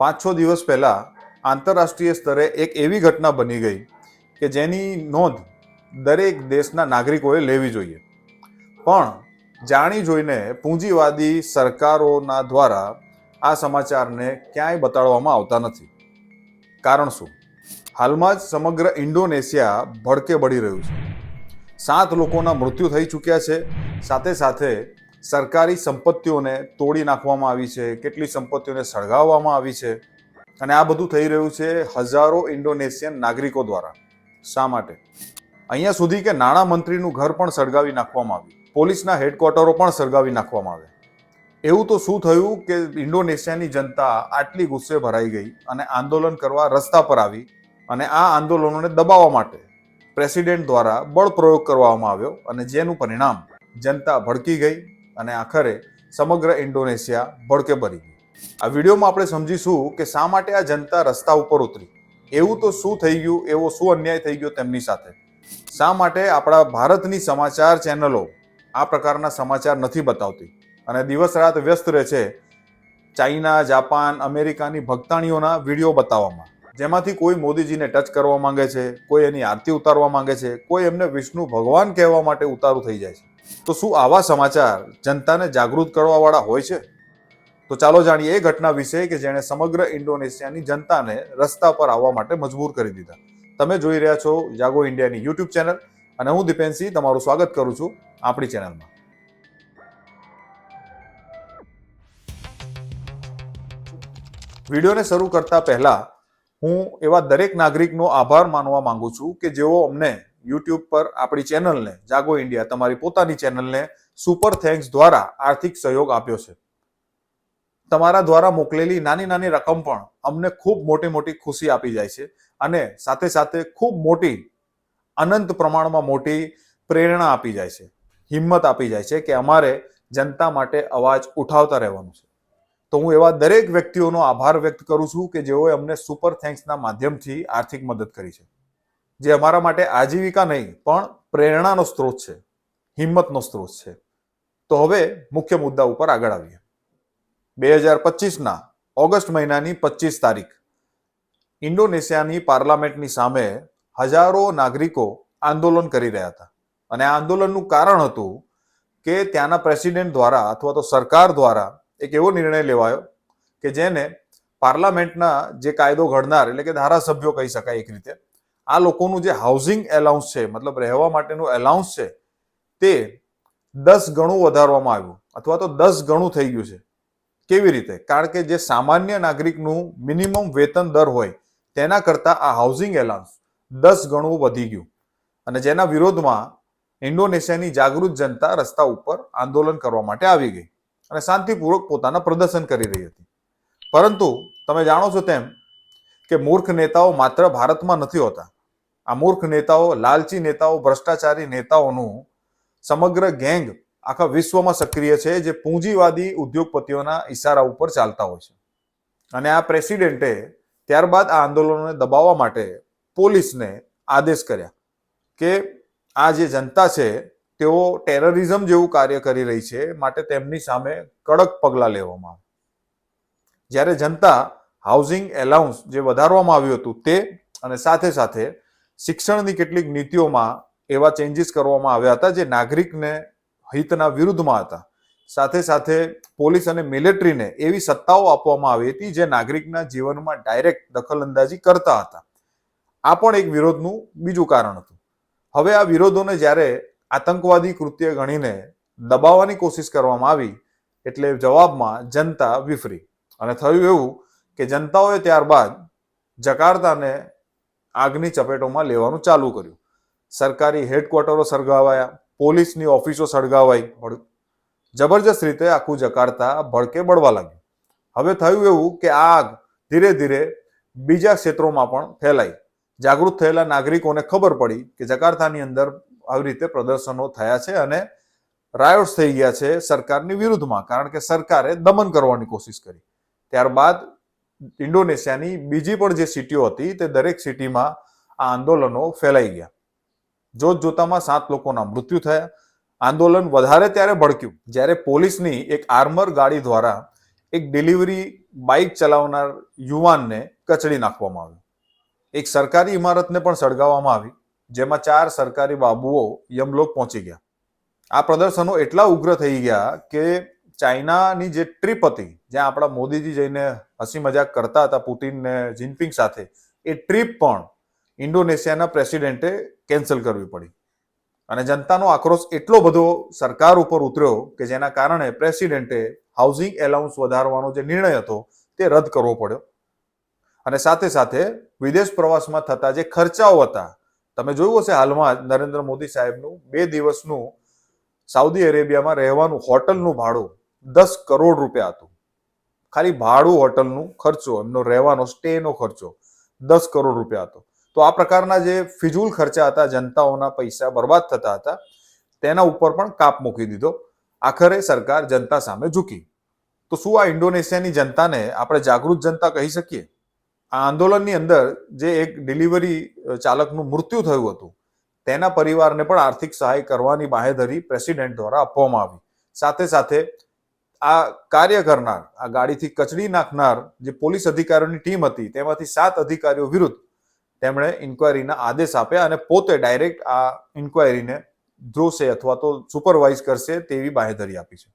પાંચ છ દિવસ પહેલાં આંતરરાષ્ટ્રીય સ્તરે એક એવી ઘટના બની ગઈ કે જેની નોંધ દરેક દેશના નાગરિકોએ લેવી જોઈએ. પણ જાણી જોઈને પૂંજીવાદી સરકારોના દ્વારા આ સમાચારને ક્યાંય બતાડવામાં આવતા નથી. કારણ શું? હાલમાં જ સમગ્ર ઇન્ડોનેશિયા ભડકે બળી રહ્યું છે. સાત લોકોના મૃત્યુ થઈ ચૂક્યા છે. સાથે સાથે સરકારી સંપત્તિઓને તોડી નાખવામાં આવી છે, કેટલી સંપત્તિઓને સળગાવવામાં આવી છે અને આ બધું થઈ રહ્યું છે હજારો ઇન્ડોનેશિયન નાગરિકો દ્વારા. શા માટે? અહીંયા સુધી કે નાણાં મંત્રીનું ઘર પણ સળગાવી નાખવામાં આવ્યું. પોલીસના હેડક્વાર્ટરો પણ સળગાવી નાખવામાં આવ્યા. એવું તો શું થયું કે ઇન્ડોનેશિયાની જનતા આટલી ગુસ્સે ભરાઈ ગઈ અને આંદોલન કરવા રસ્તા પર આવી અને આ આંદોલનોને દબાવવા માટે પ્રેસિડેન્ટ દ્વારા બળ પ્રયોગ કરવામાં આવ્યો અને જેનું પરિણામ જનતા ભડકી ગઈ અને આખરે સમગ્ર ઇન્ડોનેશિયા ભડકે ભરી ગયું. આ વિડીયોમાં આપણે સમજીશું કે શા માટે આ જનતા રસ્તા ઉપર ઉતરી. એવું તો શું થઈ ગયું, એવો શું અન્યાય થઈ ગયો તેમની સાથે? શા માટે આપણા ભારતની સમાચાર ચેનલો આ પ્રકારના સમાચાર નથી બતાવતી? અને દિવસ રાત વ્યસ્ત રહે છે ચાઇના, જાપાન, અમેરિકાની ભક્તાણીઓના વીડિયો બતાવવામાં. જેમાંથી કોઈ મોદીજીને ટચ કરવા માંગે છે, કોઈ એની આરતી ઉતારવા માંગે છે, કોઈ એમને વિષ્ણુ ભગવાન કહેવા માટે ઉતારું થઈ જાય છે. તો શું આવા સમાચાર જનતાને જાગૃત કરવાવાળા હોય છે? તો ચાલો જાણીએ એ ઘટના વિશે કે જેણે સમગ્ર ઇન્ડોનેશિયાની જનતાને રસ્તા પર આવવા માટે મજબૂર કરી દીધા. તમે જોઈ રહ્યા છો જાગો ઇન્ડિયાની યુટ્યુબ ચેનલ અને હું દીપેનસિંહ તમારું સ્વાગત કરું છું આપણી ચેનલમાં. વિડીયોને શરૂ કરતા પહેલા હું એવા દરેક નાગરિકનો આભાર માનવા માંગુ છું કે જેઓ અમને યુટ્યુબ પર આપણી ચેનલને, જાગો ઇન્ડિયા, તમારી પોતાની ચેનલને સુપર થેન્ક્સ દ્વારા આર્થિક સહયોગ આપ્યો છે. તમારા દ્વારા મોકલેલી નાની નાની રકમ પણ અમને ખૂબ મોટી મોટી ખુશી આપી જાય છે અને સાથે સાથે ખૂબ મોટી, અનંત પ્રમાણમાં મોટી પ્રેરણા આપી જાય છે. હિંમત આપી જાય છે કે અમારે જનતા માટે અવાજ ઉઠાવતા રહેવાનું છે. તો હું એવા દરેક વ્યક્તિઓનો આભાર વ્યક્ત કરું છું કે જેઓએ અમને સુપર થેન્ક્સના માધ્યમથી આર્થિક મદદ કરી છે. જે અમારા માટે આજીવિકા નહીં, પણ પ્રેરણાનો સ્ત્રોત છે, હિંમતનો સ્ત્રોત છે. તો હવે મુખ્ય મુદ્દા ઉપર આગળ આવીએ. બે હજાર પચીસના ઓગસ્ટ મહિનાની પચીસ તારીખ. ઇન્ડોનેશિયાની પાર્લામેન્ટની સામે હજારો નાગરિકો આંદોલન કરી રહ્યા હતા. અને આ આંદોલનનું કારણ હતું કે ત્યાંના પ્રેસિડેન્ટ દ્વારા અથવા તો સરકાર દ્વારા એક એવો નિર્ણય લેવાયો કે જેને પાર્લામેન્ટના જે કાયદો ઘડનાર, એટલે કે ધારાસભ્યો કહી શકાય એક રીતે આ લોકોનું જે હાઉસિંગ એલાઉન્સ છે, મતલબ રહેવા માટેનું એલાઉન્સ છે, તે દસ ગણું વધારવામાં આવ્યું. અથવા તો દસ ગણું થઈ ગયું છે. કેવી રીતે? કારણ કે જે સામાન્ય નાગરિકનું મિનિમમ વેતન દર હોય, તેના કરતાં આ હાઉસિંગ એલાઉન્સ દસ ગણું વધી ગયું. અને જેના વિરોધમાં ઇન્ડોનેશિયાની જાગૃત જનતા રસ્તા ઉપર આંદોલન કરવા માટે આવી ગઈ. અને શાંતિપૂર્વક પોતાના પ્રદર્શન કરી રહી હતી. પરંતુ તમે જાણો છો તેમ કે મૂર્ખ નેતાઓ માત્ર ભારતમાં નથી હોતા. આ મૂર્ખ નેતાઓ, લાલચી નેતાઓ, ભ્રષ્ટાચારી નેતાઓનું સમગ્ર ગેંગ આખા વિશ્વમાં સક્રિય છે, જે પૂંજીવાદી ઉદ્યોગપતિઓના ઈશારા ઉપર ચાલતા હોય છે. અને આ પ્રેસિડેન્ટે ત્યારબાદ આ આંદોલનોને દબાવવા માટે પોલીસને આદેશ કર્યા કે આ જે જનતા છે, તેઓ ટેરરિઝમ જેવું કાર્ય કરી રહી છે, માટે તેમની સામે કડક પગલાં લેવામાં જ્યારે જનતા હાઉસિંગ એલાઉન્સ જે વધારવામાં આવ્યું હતું તે અને સાથે સાથે શિક્ષણની કેટલીક નીતિઓમાં એવા ચેન્જીસ કરવામાં આવ્યા હતા જે નાગરિકને હિતના વિરુદ્ધમાં હતા. સાથે સાથે પોલીસ અને મિલિટરીને એવી સત્તાઓ આપવામાં આવી હતી જે નાગરિકના જીવનમાં ડાયરેક્ટ દખલઅંદાજી કરતા હતા. આ પણ એક વિરોધનું બીજું કારણ હતું. હવે આ વિરોધોને જ્યારે આતંકવાદી કૃત્ય ગણીને દબાવવાની કોશિશ કરવામાં આવી, એટલે જવાબમાં જનતા વિફરી. અને થયું એવું કે જનતાઓએ ત્યારબાદ જકાર્તાને આગની ચપેટોમાં લેવાનું ચાલુ કર્યું. સરકારી હેડક્વાર્ટરો સળગાવાયા, પોલીસની ઓફિસો સળગાવાઈ જબરજસ્ત રીતે આખું જકાર્તા ભડકે બળવા લાગ્યું. હવે થયું એવું કે આ આગ ધીરે ધીરે બીજા ક્ષેત્રોમાં પણ ફેલાઈ. જાગૃત થયેલા નાગરિકોને ખબર પડી કે જકાર્તાની અંદર આવી રીતે પ્રદર્શનો થયા છે અને રાયોટ્સ થઈ ગયા છે સરકારની વિરુદ્ધમાં, કારણ કે સરકારે દમન કરવાની કોશિશ કરી. ત્યારબાદ ઇન્ડોનેશિયાની બીજી પણ જે સિટીઓ હતી તે દરેક સિટીમાં આ આંદોલનો ફેલાઈ ગયા. જોત જોતામાં સાત લોકોના મૃત્યુ થયા. આંદોલન વધારે ત્યારે ભડક્યું જ્યારે પોલીસની એક આર્મર ગાડી દ્વારા એક ડિલિવરી બાઇક ચલાવનાર યુવાનને કચડી નાખવામાં આવ્યો. એક સરકારી ઇમારતને પણ સળગાવવામાં આવી, જેમાં ચાર સરકારી બાબુઓ યમલોક પહોંચી ગયા. આ પ્રદર્શનો એટલા ઉગ્ર થઈ ગયા કે ચાઇનાની જે ટ્રીપ હતી, જ્યાં આપણા મોદીજી જઈને હસી મજાક કરતા હતા પુતિનને જિનપિંગ સાથે, એ ટ્રીપ પણ ઇન્ડોનેશિયાના પ્રેસિડેન્ટે કેન્સલ કરવી પડી. અને જનતાનો આક્રોશ એટલો બધો સરકાર ઉપર ઉતર્યો કે જેના કારણે પ્રેસિડેન્ટે હાઉસિંગ એલાઉન્સ વધારવાનો જે નિર્ણય હતો, તે રદ કરવો પડ્યો. અને સાથે સાથે વિદેશ પ્રવાસમાં થતા જે ખર્ચાઓ હતા, તમે જોયું હશે હાલમાં જ નરેન્દ્ર મોદી સાહેબનું બે દિવસનું સાઉદી અરેબિયામાં રહેવાનું હોટલનું ભાડું દસ કરોડ રૂપિયા હતું. ખાલી ભાડું હોટલનું ખર્ચો, એમનો રહેવાનો સ્ટેનો ખર્ચો દસ કરોડ રૂપિયા હતો. તો આ પ્રકારના જે ફિજૂલ ખર્ચા હતા, જનતાઓના પૈસા બરબાદ થતા હતા, તેના ઉપર પણ કાપ મૂકી દીધો. આખરે સરકાર જનતા સામે ઝૂકી. તો શું આ ઇન્ડોનેશિયાની જનતાને આપણે જાગૃત જનતા કહી શકીએ? આ આંદોલનની અંદર જે એક ડિલિવરી ચાલકનું મૃત્યુ થયું હતું, તેના પરિવારને પણ આર્થિક સહાય કરવાની બાહેધરી પ્રેસિડેન્ટ દ્વારા આપવામાં આવી. સાથે સાથે આ કાર્ય કરનાર, આ ગાડીથી કચડી નાખનાર જે પોલીસ અધિકારીઓની ટીમ હતી, તેમાંથી સાત અધિકારીઓ વિરુદ્ધ તેમણે ઇન્કવાયરીના આદેશ આપ્યા અને પોતે ડાયરેક્ટ આ ઇન્કવાયરીને જોશે અથવા તો સુપરવાઇઝ કરશે તેવી બાહેધરી આપી છે.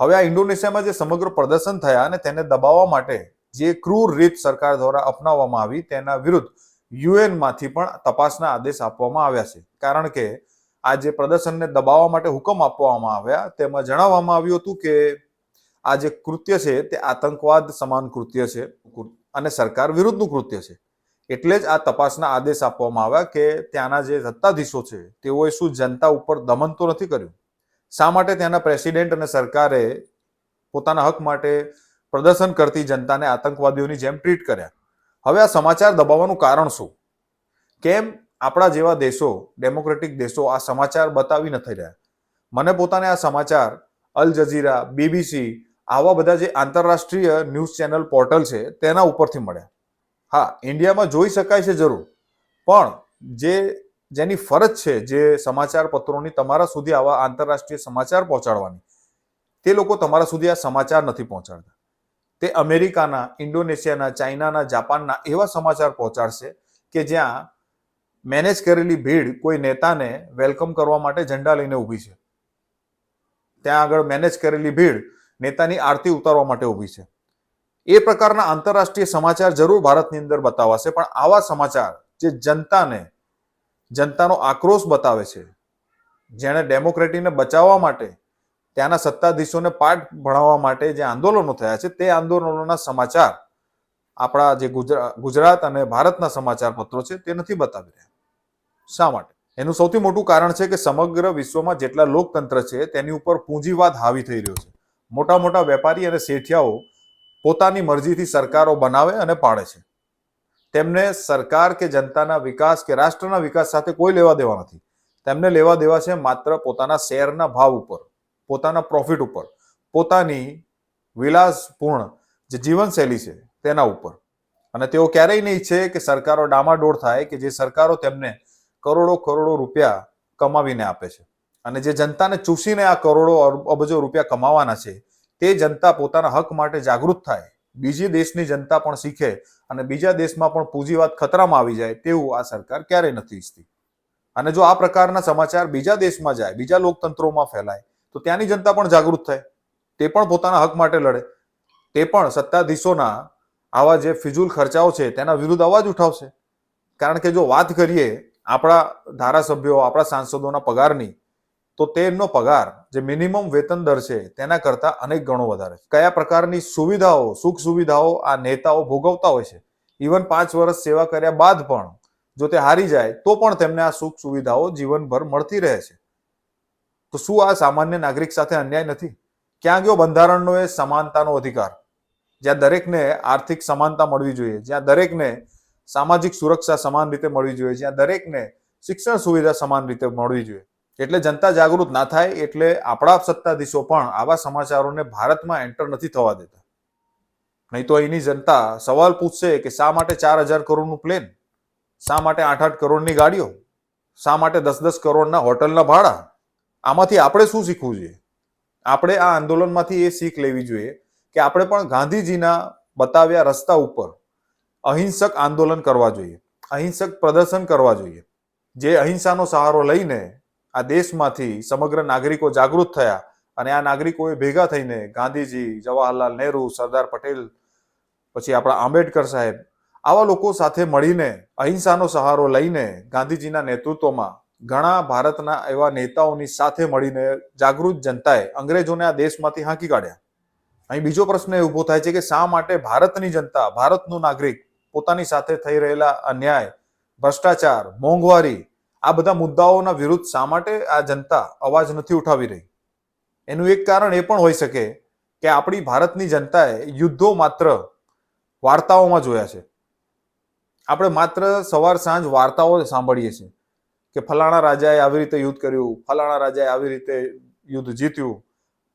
હવે આ ઇન્ડોનેશિયામાં જે સમગ્ર પ્રદર્શન થયા અને તેને દબાવવા માટે જે ક્રૂર રીત સરકાર દ્વારા અપનાવવામાં આવી તેના વિરુદ્ધ યુએનમાંથી પણ તપાસના આદેશ આપવામાં આવ્યા છે. કારણ કે આ જે પ્રદર્શનને દબાવવા માટે હુકમ આપવામાં આવ્યા, તેમાં જણાવવામાં આવ્યું હતું કે આ જે કૃત્ય છે તે આતંકવાદ સમાન કૃત્ય છે. અને સરકાર વિરુદ્ધનું કૃત્ય છે. એટલે જ આ તપાસના આદેશ આપવામાં આવ્યા કે ત્યાંના જે સત્તાધીશો છે, તેઓએ શું જનતા ઉપર દમન તો નથી કર્યું? શા માટે ત્યાંના પ્રેસિડેન્ટ અને સરકારે પોતાના હક માટે પ્રદર્શન કરતી જનતાને આતંકવાદીઓની જેમ ટ્રીટ કર્યા? હવે આ સમાચાર દબાવવાનું કારણ શું? કેમ આપણા જેવા દેશો, ડેમોક્રેટિક દેશો આ સમાચાર બતાવી નથી રહ્યા? મને પોતાને આ સમાચાર, અલ જઝીરા, બીબીસી આવા બધા જે આંતરરાષ્ટ્રીય ન્યૂઝ ચેનલ પોર્ટલ છે, તેના ઉપરથી મળ્યા હા, ઇન્ડિયામાં જોઈ શકાય છે જરૂર. પણ જે, જેની ફરજ છે, જે સમાચાર પત્રોની તમારા સુધી આવા આંતરરાષ્ટ્રીય સમાચાર પહોંચાડવાની, તે લોકો તમારા સુધી આ સમાચાર નથી પહોંચાડતા. તે અમેરિકાના, ઇન્ડોનેશિયાના, ચાઇનાના, જાપાનના એવા સમાચાર પહોંચાડશે કે જ્યાં મેનેજ કરેલી ભીડ કોઈ નેતાને વેલકમ કરવા માટે ઝંડા લઈને ઊભી છે. ત્યાં આગળ મેનેજ કરેલી ભીડ નેતાની આરતી ઉતારવા માટે ઊભી છે. એ પ્રકારના આંતરરાષ્ટ્રીય સમાચાર જરૂર ભારતની અંદર બતાવાશે, પણ આવા સમાચાર જે જનતાને, જનતાનો આક્રોશ બતાવે છે, જેણે ડેમોક્રેટીને બચાવવા માટે, ત્યાંના સત્તાધીશોને પાઠ ભણાવવા માટે જે આંદોલનો થયા છે, તે આંદોલનોના સમાચાર આપણા જે ગુજરાત અને ભારતના સમાચાર પત્રો છે, તે નથી બતાવી રહ્યા. શા માટે? એનું સૌથી મોટું કારણ છે કે સમગ્ર વિશ્વમાં જેટલા લોકતંત્ર છે, તેની ઉપર પૂંજીવાદ હાવી થઈ રહ્યો છે. મોટા મોટા વેપારી અને શેઠિયાઓ પોતાની મરજીથી સરકારો બનાવે અને પાડે છે. તેમને સરકાર કે જનતાના વિકાસ કે રાષ્ટ્રના વિકાસ સાથે કોઈ લેવા દેવા નથી. તેમને લેવા દેવા છે માત્ર પોતાના શેરના ભાવ ઉપર, પોતાના પ્રોફિટ ઉપર, પોતાની વિલાસપૂર્ણ જે જીવનશૈલી છે તેના ઉપર. અને તેઓ ક્યારેય નહીં ઈચ્છે કે સરકારો ડામાડોળ થાય કે જે સરકારો તેમને કરોડો કરોડો રૂપિયા કમાવીને આપે છે. અને જે જનતાને ચૂસીને આ કરોડો અબજો રૂપિયા કમાવાના છે, તે જનતા પોતાના હક માટે જાગૃત થાય. બીજી દેશની જનતા પણ શીખે અને બીજા દેશમાં પણ પૂંજીવાદ ખતરામાં આવી જાય તેવું આ સરકાર ક્યારેય નથી ઈચ્છતી. અને જો આ પ્રકારના સમાચાર બીજા દેશમાં જાય, બીજા લોકતંત્રોમાં ફેલાય, તો ત્યાંની જનતા પણ જાગૃત થાય. તે પણ પોતાના હક માટે લડે. તે પણ સત્તાધીશોના આવા જે ફિજુલ ખર્ચાઓ છે તેના વિરુદ્ધ અવાજ ઉઠાવશે. કારણ કે જો વાત કરીએ આપણા ધારાસભ્યો, આપણા સાંસદોના પગારની તો તેમનો પગાર જે મિનિમમ વેતન દર છે તેના કરતા અનેક ગણો વધારે કયા પ્રકારની સુવિધાઓ, સુખ સુવિધાઓ આ નેતાઓ ભોગવતા હોય છે? ઇવન પાંચ વર્ષ સેવા કર્યા બાદ પણ જો તે હારી જાય, તો પણ તેમને આ સુખ સુવિધાઓ જીવનભર મળતી રહે છે. તો શું આ સામાન્ય નાગરિક સાથે અન્યાય નથી? ક્યાં ગયો બંધારણનો એ સમાનતાનો અધિકાર? જ્યાં દરેકને આર્થિક સમાનતા મળવી જોઈએ, જ્યાં દરેકને સામાજિક સુરક્ષા સમાન રીતે મળવી જોઈએ, જ્યાં દરેકને શિક્ષણ સુવિધા સમાન રીતે મળવી જોઈએ. એટલે જનતા જાગૃત ના થાય એટલે આપણા સત્તાધીશો પણ આવા સમાચારોને ભારતમાં એન્ટર નથી થવા દેતા. નહીં તો અહીંની જનતા સવાલ પૂછશે કે શા માટે ચાર હજાર કરોડનું પ્લેન શા માટે આઠ આઠ કરોડની ગાડીઓ? શા માટે દસ દસ કરોડના હોટલના ભાડા? આમાંથી આપણે શું શીખવું જોઈએ? આપણે આ આંદોલનમાંથી એ શીખ લેવી જોઈએ કે આપણે પણ ગાંધીજીના બતાવ્યા રસ્તા ઉપર અહિંસક આંદોલન કરવા જોઈએ, અહિંસક પ્રદર્શન કરવા જોઈએ. જે અહિંસાનો સહારો લઈને આ દેશમાંથી સમગ્ર નાગરિકો જાગૃત થયા અને આ નાગરિકોએ ભેગા થઈને ગાંધીજી, જવાહરલાલ નહેરુ, સરદાર પટેલ, પછી આપણા આંબેડકર સાહેબ, આવા લોકો સાથે મળીને અહિંસાનો સહારો લઈને ગાંધીજીના નેતૃત્વમાં ઘણા ભારતના એવા નેતાઓની સાથે મળીને જાગૃત જનતાએ અંગ્રેજોને આ દેશમાંથી હાંકી કાઢ્યા. અહીં બીજો પ્રશ્ન એ ઊભો થાય છે કે શા માટે ભારતની જનતા, ભારતનું નાગરિક પોતાની સાથે થઈ રહેલા અન્યાય, ભ્રષ્ટાચાર, મોંઘવારી આ બધા મુદ્દાઓના વિરુદ્ધ શા માટે આ જનતા અવાજ નથી ઉઠાવી રહી? એનું એક કારણ એ પણ હોઈ શકે કે આપણી ભારતની જનતાએ યુદ્ધો માત્ર વાર્તાઓમાં જોયા છે. આપણે માત્ર સવાર સાંજ વાર્તાઓ સાંભળીએ છીએ કે ફલાણા રાજાએ આવી રીતે યુદ્ધ કર્યું, ફલાણા રાજાએ આવી રીતે યુદ્ધ જીત્યું,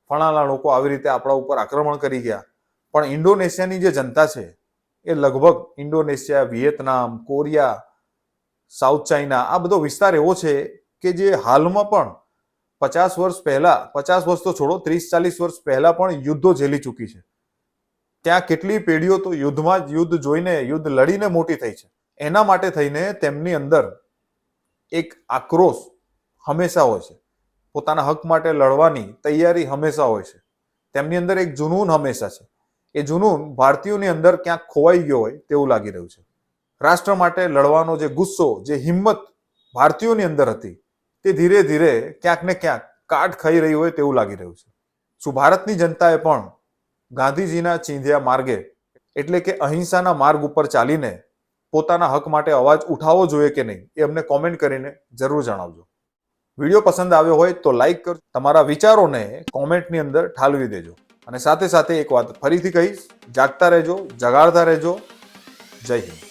ફલાણા લોકો આવી રીતે આપણા ઉપર આક્રમણ કરી ગયા. પણ ઇન્ડોનેશિયાની જે જનતા છે એ લગભગ Indonesia, Vietnam, Korea south China આ બધો વિસ્તાર એવો છે કે જે હાલમાં પણ પચાસ વર્ષ પહેલા, પચાસ વર્ષ તો છોડો, ત્રીસ, ચાલીસ વર્ષ પહેલા પણ યુદ્ધો ઝેલી ચૂકી છે. ત્યાં કેટલી પેઢીઓ તો યુદ્ધમાં જ યુદ્ધ જોઈને, યુદ્ધ લડીને મોટી થઈ છે. એના માટે થઈને તેમની અંદર એક આક્રોશ હંમેશા હોય છે. પોતાના હક માટે લડવાની તૈયારી હંમેશા હોય છે. તેમની અંદર એક જુનૂન હંમેશા છે. એ જુનૂન ભારતીયોની અંદર ક્યાંક ખોવાઈ ગયો હોય તેવું લાગી રહ્યું છે. રાષ્ટ્ર માટે લડવાનો જે ગુસ્સો, જે હિંમત ભારતીયોની અંદર હતી, તે ધીરે ધીરે ક્યાંક ને ક્યાંક કાટ ખાઈ રહી હોય તેવું લાગી રહ્યું છે. શું ભારતની જનતાએ પણ ગાંધીજીના ચીંધ્યા માર્ગે, એટલે કે અહિંસાના માર્ગ ઉપર ચાલીને પોતાના હક માટે અવાજ ઉઠાવવો જોઈએ કે નહીં, એ અમને કોમેન્ટ કરીને જરૂર જણાવજો. વીડિયો પસંદ આવ્યો હોય તો લાઈક કરજો. તમારા વિચારોને કોમેન્ટની અંદર ઠાલવી દેજો. અને સાથે સાથે એક વાત ફરીથી કહીશ, જાગતા રહેજો, જગાડતા રહેજો. જય હિન્દ.